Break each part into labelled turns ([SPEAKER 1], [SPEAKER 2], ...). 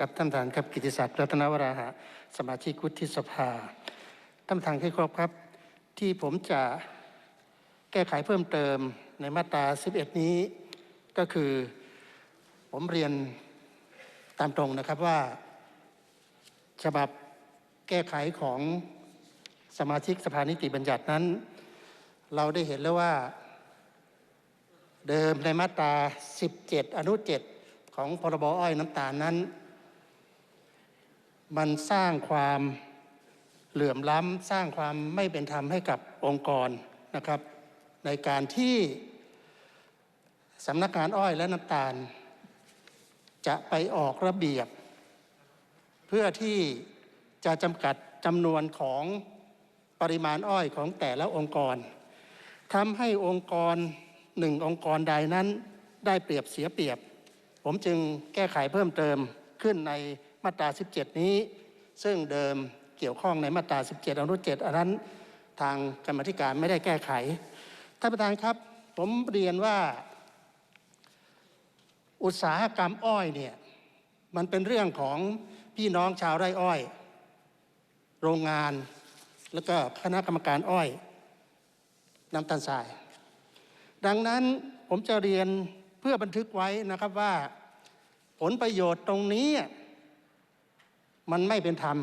[SPEAKER 1] กับท่านประธานครับกิติศักดิ์รัตนวราหะสมาชิกวุฒิสภาท่านประธานที่ครพครับ ที่ผมจะแก้ไขเพิ่มเติมในมาตรา 11 นี้ ก็คือผมเรียนตามตรงนะครับว่า ฉบับแก้ไขของสมาชิกสภานิติบัญญัตินั้น เราได้เห็นแล้วว่าเดิมในมาตรา 17 อนุ 7 ของพรบอ้อยน้ำตาลนั้น มันสร้างความเหลื่อมล้ำสร้างความไม่เป็นธรรมให้กับองค์กรนะครับ ในการที่สำนักงานอ้อยและน้ำตาล จะไปออกระเบียบ เพื่อที่จะจำกัดจำนวนของปริมาณอ้อยของแต่ละองค์กรทำให้องค์กรหนึ่งองค์กรใดนั้นได้เปรียบเสียเปรียบ ผมจึงแก้ไขเพิ่มเติมขึ้นใน มาตรา 17 นี้ ซึ่งเดิมเกี่ยวข้องในมาตรา 17 อนุ7อันนั้นทางกรรมธิการไม่ได้แก้ไขท่านประธานครับ ผมเรียนว่า อุตสาหกรรมอ้อยเนี่ยมันเป็นเรื่องของพี่น้องชาวไร่อ้อย โรงงาน แล้วก็คณะกรรมการอ้อยน้ำตาลทราย ดังนั้นผมจะเรียนเพื่อบันทึกไว้นะครับว่า ผลประโยชน์ตรงนี้ มันไม่เป็นธรรม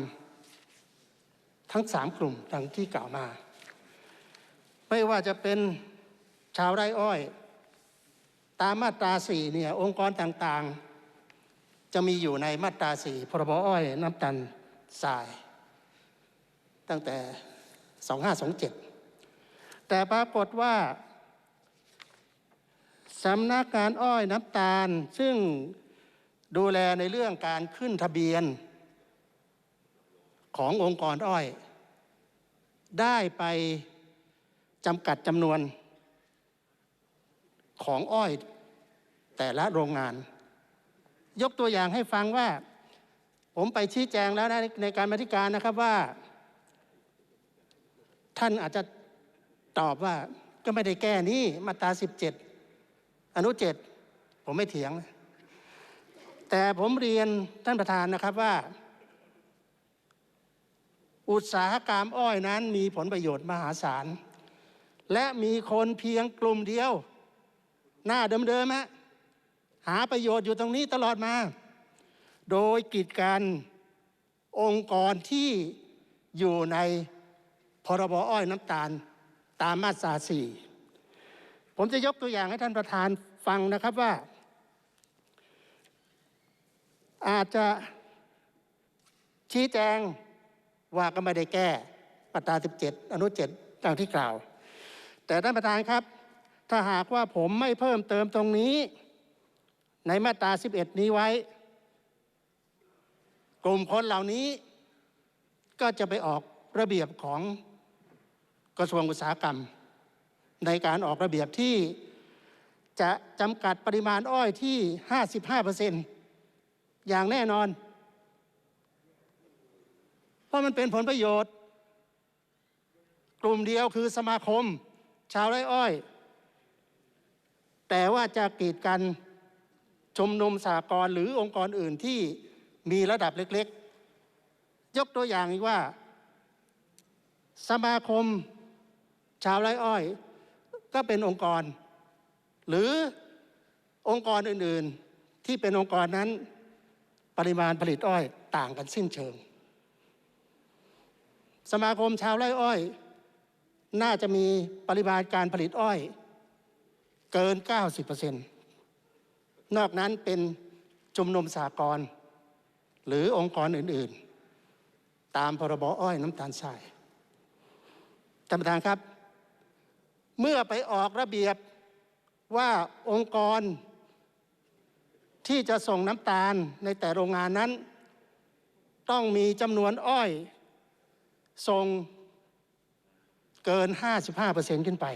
[SPEAKER 1] ทั้งสามกลุ่มดังที่กล่าวมา ไม่ว่าจะเป็นชาวไร่อ้อย ตามมาตราสี่เนี่ยองค์กรต่างๆ จะมีอยู่ในมาตราสี่พรบอ้อยน้ำตาลทราย ตั้งแต่ 2527 แต่ปรากฏว่าสำนักงานอ้อยน้ำตาล ซึ่งดูแลในเรื่องการขึ้นทะเบียน ขององค์กรอ้อย ได้ไปจำกัดจำนวนของอ้อยแต่ละโรงงาน ยกตัวอย่างให้ฟังว่า ผมไปชี้แจงแล้วนะในการมาธิการนะครับว่า ท่านอาจจะตอบว่าก็ไม่ได้แก้นี้มาตรา 17 อนุ 7 ผมไม่เถียง แต่ผมเรียนท่านประธานนะครับว่า อุตสาหกรรมอ้อยนั้นมีผลประโยชน์มหาศาล และมีคนเพียงกลุ่มเดียว หน้าเดิมๆฮะหาประโยชน์อยู่ตรงนี้ตลอดมา โดยกิจการองค์กรที่อยู่ในพรบอ้อยน้ำตาลตามมาตราสี่ผมจะยกตัวอย่างให้ท่านประธานฟังนะครับว่า อาจจะชี้แจง ว่าก็ไม่ได้แก้มาตรา 17 อนุ7ดังที่กล่าว แต่ท่านประธานครับ ถ้าหากว่าผมไม่เพิ่มเติมตรงนี้ ในมาตรา 11 นี้ไว้ กลุ่มคนเหล่านี้ ก็จะไปออกระเบียบของกระทรวงอุตสาหกรรม ในการออกระเบียบที่จะจำกัดปริมาณอ้อยที่ 55%อย่างแน่นอน เพราะมันเป็นผลประโยชน์ กลุ่มเดียวคือสมาคม ชาวไร่อ้อย แต่ว่าจะกีดกันชุมนุมสากลหรือองค์กรอื่นที่มีระดับเล็กๆ ยกตัวอย่างว่า สมาคม ชาวไร่อ้อย ก็เป็นองค์กร หรือองค์กรอื่นๆที่เป็นองค์กรนั้น ปริมาณผลิตอ้อยต่างกันสิ้นเชิง สมาคมชาวไร่อ้อย น่าจะมีปริมาณการผลิตอ้อย เกิน 90%นอกนั้นเป็นชุมนุมสากลหรือองค์กรอื่นๆ ตามพรบอ้อยน้ำตาลทรายท่านประธานครับ เมื่อไปออกระเบียบว่าองค์กร ที่จะส่งน้ำตาลในแต่โรงงานนั้น ต้องมีจำนวนอ้อย ส่งเกิน 55%ขึ้นไป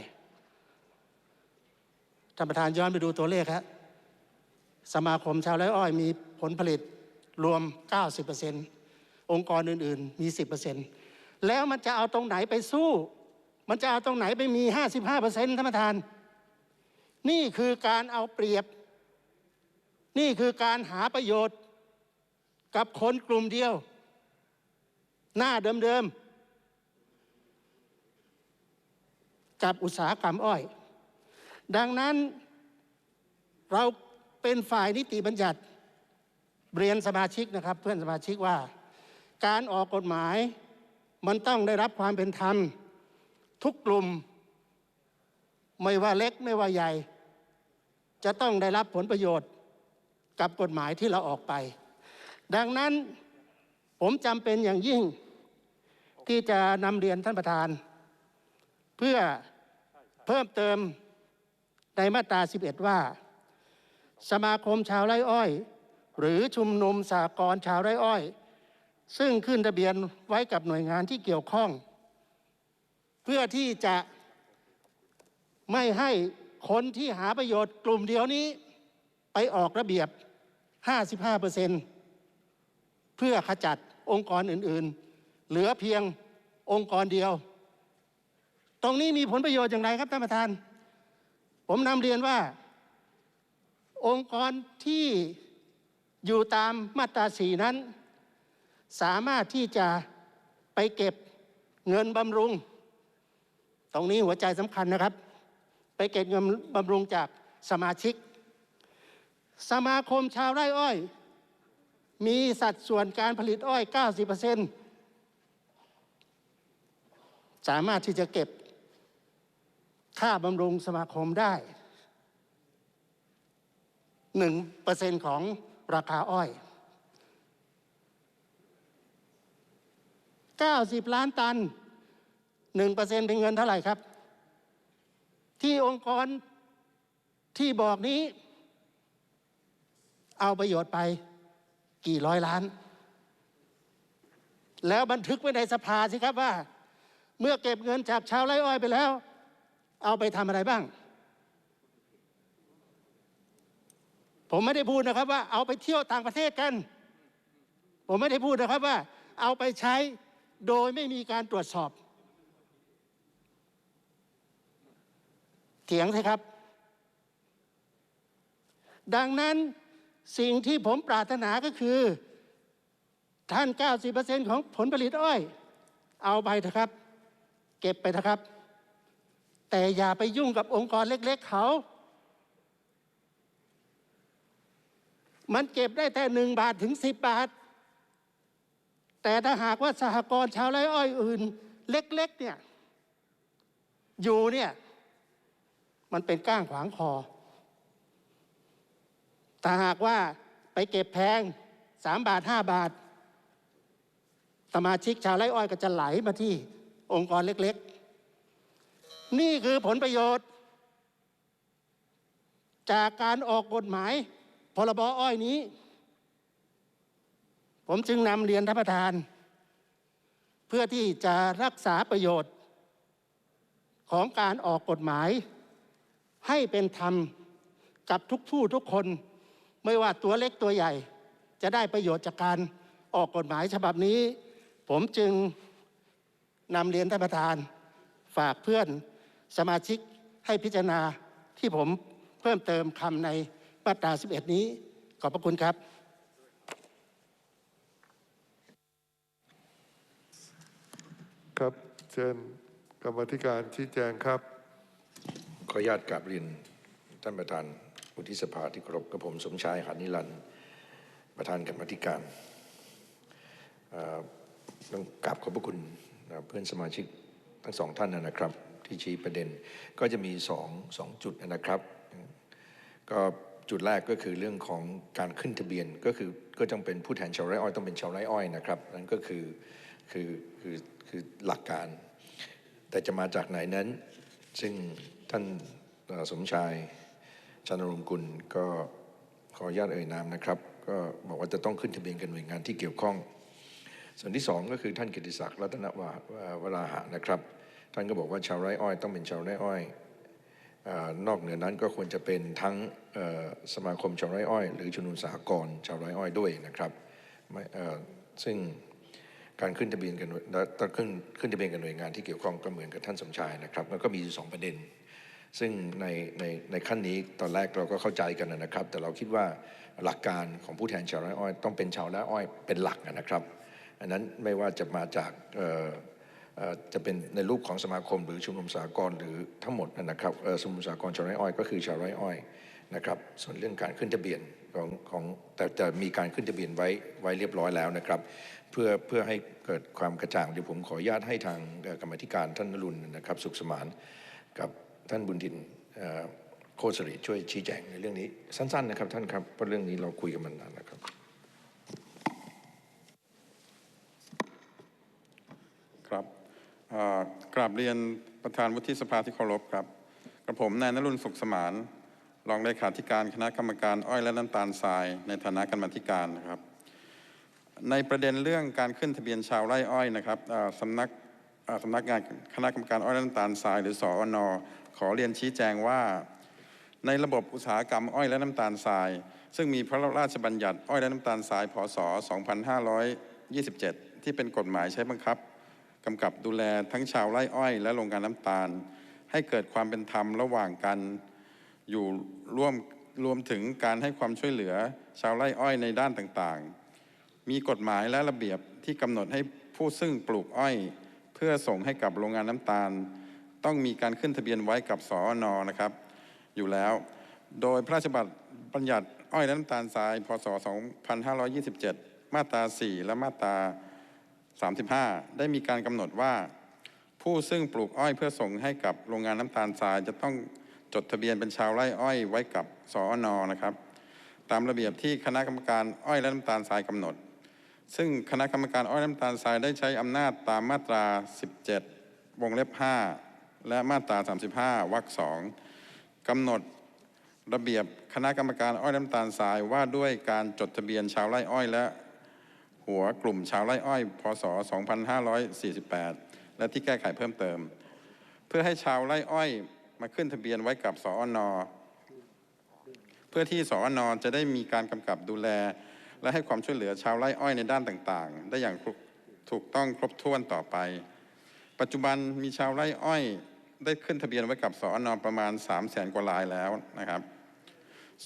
[SPEAKER 1] ท่านประธานย้อนไปดูตัวเลขครับสมาคมชาวไร่อ้อยมีผลผลิตรวม 90%องค์กรอื่น ๆ มี 10%แล้วมันจะเอาตรงไหนไปสู้ มันจะเอาตรงไหนไปมี 55%ท่านประธาน นี่คือการเอาเปรียบ นี่คือการหาประโยชน์กับคนกลุ่มเดียว หน้าเดิม ๆ กับอุตสาหกรรมอ้อย ดังนั้นเราเป็นฝ่ายนิติบัญญัติเรียนสมาชิกนะครับ เพื่อนสมาชิกว่า การออกกฎหมายมันต้องได้รับความเป็นธรรม ทุกกลุ่ม ไม่ว่าเล็กไม่ว่าใหญ่ จะต้องได้รับผลประโยชน์กับกฎหมายที่เราออกไป ดังนั้นผมจำเป็นอย่างยิ่งที่จะนำเรียนท่านประธาน เพื่อ เพิ่มเติมในมาตรา 11 ว่า สมาคมชาวไร่อ้อย หรือชุมนุมสากลชาวไร่อ้อย ซึ่งขึ้นทะเบียนไว้กับหน่วยงานที่เกี่ยวข้อง เพื่อที่จะไม่ให้คนที่หาประโยชน์กลุ่มเดียวนี้ ไปออกระเบียบ 55เปอร์เซ็นเพื่อขจัดองค์กรอื่นๆ เหลือเพียงองค์กรเดียว ตรงนี้มีผลประโยชน์อย่างไรครับท่านประธาน ผมนำเรียนว่า องค์กรที่อยู่ตามมาตราสีนั้น สามารถที่จะไปเก็บเงินบำรุง ตรงนี้หัวใจสำคัญนะครับ ไปเก็บเงินบำรุงจากสมาชิก สมาคมชาวไร่อ้อย มีสัดส่วนการผลิตอ้อย 90%สามารถที่จะเก็บ ค่าบำรุงสมาคมได้1%ของราคาอ้อย 90 ล้านตัน1%เป็นเงินเท่าไหร่ครับ ที่องค์กรที่บอกนี้ เอาประโยชน์ไปกี่ร้อยล้าน แล้วบันทึกไว้ในสภาสิครับว่า เมื่อเก็บเงินจากชาวไร่อ้อยไปแล้ว เอาไปทำอะไรบ้าง ผมไม่ได้พูดนะครับว่าเอาไปเที่ยวต่างประเทศกัน ผมไม่ได้พูดนะครับว่า เอาไปใช้โดยไม่มีการตรวจสอบ เถียงสิครับ ดังนั้นสิ่งที่ผมปรารถนาก็คือ ท่าน 90%ของผลผลิตอ้อย เอาไปเถอะครับ เก็บไปเถอะครับ แต่อย่าไปยุ่งกับองค์กรเล็ก ๆเขา มันเก็บได้แต่หนึ่งบาทถึงสิบบาท แต่ถ้าหากว่าสหกรณ์ชาวไร่อ้อยอื่น เล็ก ๆ เนี่ย อยู่เนี่ย มันเป็นก้างขวางคอ ถ้าหากว่าไปเก็บแพงสามบาทห้าบาท สมาชิกชาวไร่อ้อยก็จะไหลมาที่องค์กรเล็ก ๆ นี่คือผลประโยชน์ จากการออกกฎหมายพรบอ้อยนี้ ผมจึงนำเรียนท่านประธาน เพื่อที่จะรักษาประโยชน์ ของการออกกฎหมาย ให้เป็นธรรมกับทุกผู้ทุกคน ไม่ว่าตัวเล็กตัวใหญ่ จะได้ประโยชน์จากการออกกฎหมายฉบับนี้ ผมจึงนำเรียนท่านประธานฝากเพื่อน สมาชิกให้พิจารณาที่ผมเพิ่มเติมคำในมาตรา 11 นี้ ขอบพระคุณครับ
[SPEAKER 2] ครับเชิญกรรมธิการชี้แจงครับ
[SPEAKER 3] ขออนุญาตกราบเรียนท่านประธานวุฒิสภาที่เคารพกับผมสมชายหันนิรันดร์ประธานกรรมธิการเอ่อต้องกราบขอบพระคุณเพื่อนสมาชิกทั้งสองท่านนะครับ ที่ชี้ประเด็น ก็จะมีสองสองจุดนะครับ ก็จุดแรกก็คือเรื่องของการขึ้นทะเบียนก็คือก็ต้องเป็นผู้แทนชาวไร่อ้อยต้องเป็นชาวไร่อ้อยนะครับนั่นก็คือคือคือคือหลักการ แต่จะมาจากไหนนั้น ซึ่งท่านสมชายชันรงกุลก็ขออนุญาตเอ่ยนามนะครับ ก็บอกว่าจะต้องขึ้นทะเบียนกับหน่วยงานที่เกี่ยวข้อง ส่วนที่สองก็คือท่านกิติศักดิ์รัตนวาวราหะนะครับ ท่านก็บอกว่าชาวไร่อ้อยต้องเป็นชาวไร่อ้อยอนอกเหนือนั้นก็ควรจะเป็นทั้งสมาคมชาวไร่อ้อย หรือชุมนุมสหกรณ์ชาวไร่อ้อยด้วยนะครับซึ่งการขึ้นทะเบียนกันต้องขึ้นขึ้นทะเบียนกับหน่วยงานที่เกี่ยวข้องก็เหมือนกับท่านสมชายนะครับแล้วก็มีอยู่สองประเด็น ซึ่งในในในขั้นนี้ตอนแรกเราก็เข้าใจกันนะครับ แต่เราคิดว่าหลักการของผู้แทนชาวไร่อ้อย ต้องเป็นชาวไร่อ้อยเป็นหลักนะครับ อันนั้นไม่ว่าจะมาจากเจะเป็นในรูปของสมาคม หรือชุมนุมสากลหรือทั้งหมดนะครับชุมนุมสากลชาวไร่อ้อยก็คือชาวไร่อ้อยนะครับ ส่วนเรื่องการขึ้นทะเบียนของของแต่จะมีการขึ้นทะเบียนไว้ไว้เรียบร้อยแล้วนะครับ เพื่อเพื่อให้เกิดความกระจ่างเดี๋ยวผมขออนุญาตให้ทางกรรมธิการท่านนรุนนะครับ สุขสมานกับท่านบุญทินโคตรสริช่วยชี้แจงในเรื่องนี้สั้น ๆ นะครับท่านครับเพราะเรื่องนี้เราคุยกันมานานนะครับ
[SPEAKER 4] เอ่อ กราบเรียนประธานวุฒิสภาที่เคารพครับ กระผมนายนรุนสุขสมานรองเลขาธิการคณะกรรมการอ้อยและน้ำตาลทราย ในฐานะกรรมธิการนะครับ ในประเด็นเรื่องการขึ้นทะเบียนชาวไร่อ้อยนะครับสำนักสำนักงานคณะกรรมการอ้อยและน้ำตาลทราย หรือสอนขอเรียนชี้แจงว่า ในระบบอุตสาหกรรมอ้อยและน้ำตาลทราย ซึ่งมีพระราชบัญญัติอ้อยและน้ำตาลทรายพศ 2527 ที่เป็นกฎหมายใช้บังคับ กำกับดูแลทั้งชาวไร่อ้อย และโรงงานน้ำตาล ให้เกิดความเป็นธรรมระหว่างกันอยู่ร่วมรวมถึงการให้ความช่วยเหลือชาวไร่อ้อยในด้านต่างๆ มีกฎหมายและระเบียบที่กำหนดให้ผู้ซึ่งปลูกอ้อย เพื่อส่งให้กับโรงงานน้ำตาล ต้องมีการขึ้นทะเบียนไว้กับสอนอนะครับ อยู่แล้ว โดยพระราชบัญญัติอ้อยและน้ำตาลทราย พศ 2527 มาตรา 4 และมาตรา 35 ได้มีการกำหนดว่า ผู้ซึ่งปลูกอ้อยเพื่อส่งให้กับโรงงานน้ำตาลทราย จะต้องจดทะเบียนเป็นชาวไร่อ้อยไว้กับสอนอนะครับ ตามระเบียบที่คณะกรรมการอ้อยและน้ำตาลทรายกำหนด ซึ่งคณะกรรมการอ้อยและน้ำตาลทรายได้ใช้อำนาจตามมาตรา 17 วงเล็บ 5 และมาตรา 35 วรรค2กำหนดระเบียบคณะกรรมการอ้อยน้ำตาลทรายว่าด้วยการจดทะเบียนชาวไร่อ้อยและ หัวกลุ่มชาวไร่อ้อย พศ 2548 และที่แก้ไขเพิ่มเติม เพื่อให้ชาวไร่อ้อยมาขึ้นทะเบียนไว้กับสอนอเพื่อที่สอนอจะได้มีการกำกับดูแล และให้ความช่วยเหลือชาวไร่อ้อยในด้านต่างๆ ได้อย่างถูกต้องครบถ้วนต่อไป ปัจจุบันมีชาวไร่อ้อยได้ขึ้นทะเบียนไว้กับสอนอประมาณ 3 0 0แสนกว่ารายแล้วนะครับ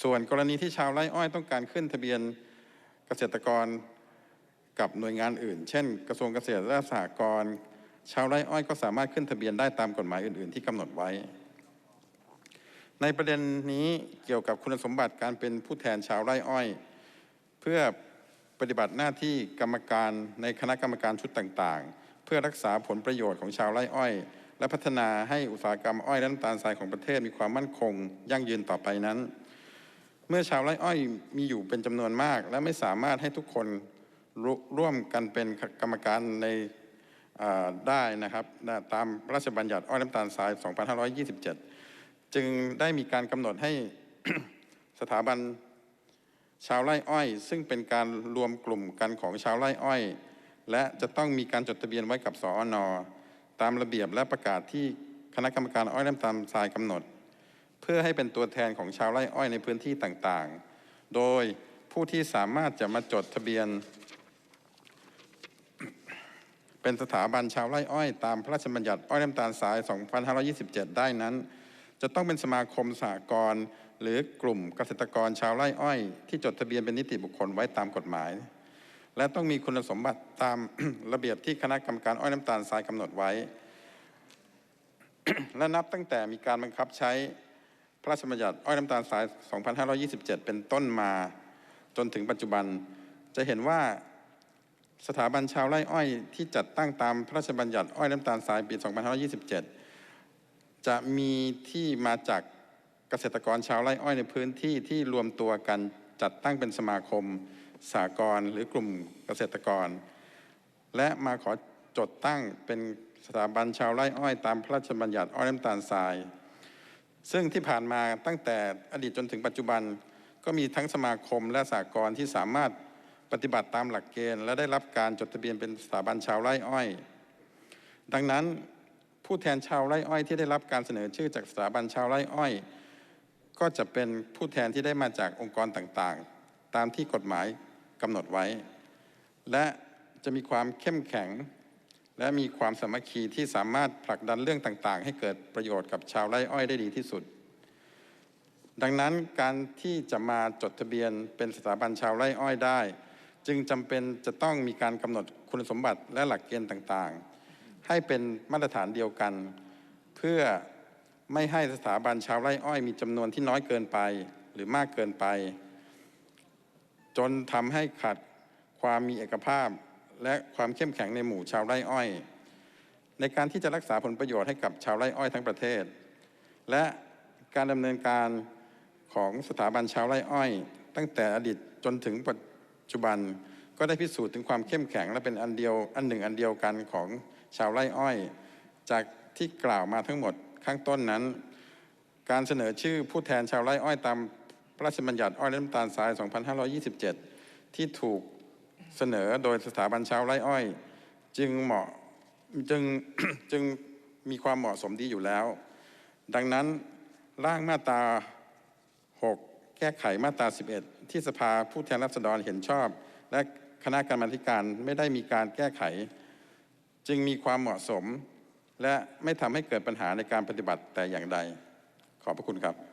[SPEAKER 4] ส่วนกรณีที่ชาวไร่อ้อยต้องการขึ้นทะเบียนเกษตรกร กับหน่วยงานอื่น เช่น กระทรวงเกษตรและสหกรณ์ชาวไร่อ้อยก็สามารถขึ้นทะเบียนได้ตามกฎหมายอื่น ๆ ที่กำหนดไว้ ในประเด็นนี้เกี่ยวกับคุณสมบัติการเป็นผู้แทนชาวไร่อ้อย เพื่อปฏิบัติหน้าที่กรรมการในคณะกรรมการชุดต่างๆ เพื่อรักษาผลประโยชน์ของชาวไร่อ้อย และพัฒนาให้อุตสาหกรรมอ้อยและน้ำตาลทรายของประเทศมีความมั่นคง ยั่งยืนต่อไปนั้น เมื่อชาวไร่อ้อยมีอยู่เป็นจำนวนมาก และไม่สามารถให้ทุกคน รร่วมกันเป็นกรรมการในได้นะครับตามพระราชบัญญัติอ้อยน้ำตาลทราย 2527 จึงได้มีการกำหนดให้สถาบันชาวไร่อ้อย ซึ่งเป็นการรวมกลุ่มกันของชาวไร่อ้อย และจะต้องมีการจดทะเบียนไว้กับสอนอตามระเบียบและประกาศที่คณะกรรมการอ้อยน้ำตาลทรายกำหนด เพื่อให้เป็นตัวแทนของชาวไร่อ้อยในพื้นที่ต่างๆ โดยผู้ที่สามารถจะมาจดทะเบียน เป็นสถาบันชาวไร่อ้อยตามพระราชบัญญัติอ้อยน้ำตาลทราย 2527 ได้นั้น จะต้องเป็นสมาคมสหกรณ์หรือกลุ่มเกษตรกรชาวไร่อ้อย ที่จดทะเบียนเป็นนิติบุคคลไว้ตามกฎหมาย และต้องมีคุณสมบัติตามระเบียบที่คณะกรรมการอ้อยน้ำตาลทรายกำหนดไว้ และนับตั้งแต่มีการบังคับใช้พระราชบัญญัติอ้อยน้ำตาลทราย 2527 เป็นต้นมา จนถึงปัจจุบันจะเห็นว่า สถาบันชาวไร่อ้อยที่จัดตั้งตามพระราชบัญญัติอ้อยน้ำตาลทรายปี 2527 จะมีที่มาจากเกษตรกรชาวไร่อ้อยในพื้นที่ที่รวมตัวกันจัดตั้งเป็นสมาคมสากลหรือกลุ่มเกษตรกร และมาขอจดตั้งเป็นสถาบันชาวไร่อ้อยตามพระราชบัญญัติอ้อยน้ำตาลทราย ซึ่งที่ผ่านมาตั้งแต่อดีตจนถึงปัจจุบันก็มีทั้งสมาคมและสากลที่สามารถ ปฏิบัติตามหลักเกณฑ์ และได้รับการจดทะเบียนเป็นสถาบันชาวไร่อ้อย ดังนั้นผู้แทนชาวไร่อ้อยที่ได้รับการเสนอชื่อจากสถาบันชาวไร่อ้อย ก็จะเป็นผู้แทนที่ได้มาจากองค์กรต่างๆ ตามที่กฎหมายกำหนดไว้ และจะมีความเข้มแข็ง และมีความสามัคคีที่สามารถผลักดันเรื่องต่างๆ ให้เกิดประโยชน์กับชาวไร่อ้อยได้ดีที่สุด ดังนั้นการที่จะมาจดทะเบียนเป็นสถาบันชาวไร่อ้อยได้ จึงจำเป็นจะต้องมีการกำหนดคุณสมบัติและหลักเกณฑ์ต่างๆ ให้เป็นมาตรฐานเดียวกัน เพื่อไม่ให้สถาบันชาวไร่อ้อยมีจำนวนที่น้อยเกินไปหรือมากเกินไป จนทำให้ขาดความมีเอกภาพ และความเข้มแข็งในหมู่ชาวไร่อ้อย ในการที่จะรักษาผลประโยชน์ให้กับชาวไร่อ้อยทั้งประเทศ และการดำเนินการของสถาบันชาวไร่อ้อย ตั้งแต่อดีตจนถึงปั จจุบันก็ได้พิสูจน์ถึงความเข้มแข็งและเป็นอันเดียวอันหนึ่งอันเดียวกันของชาวไร่อ้อย จากที่กล่าวมาทั้งหมดข้างต้นนั้น การเสนอชื่อผู้แทนชาวไร่อ้อยตามพระราชบัญญัติอ้อยและน้ำตาลทราย 2527 ที่ถูกเสนอโดยสถาบันชาวไร่อ้อย จึงเหมาะจึงจึงมีความเหมาะสมดีอยู่แล้ว ดังนั้นร่างมาตรา 6 แก้ไขมาตรา 11 ที่สภาผู้แทนราษฎรเห็นชอบ และคณะกรรมาธิการไม่ได้มีการแก้ไข จึงมีความเหมาะสม และไม่ทำให้เกิดปัญหาในการปฏิบัติแต่อย่างใด ขอบพระคุณครับ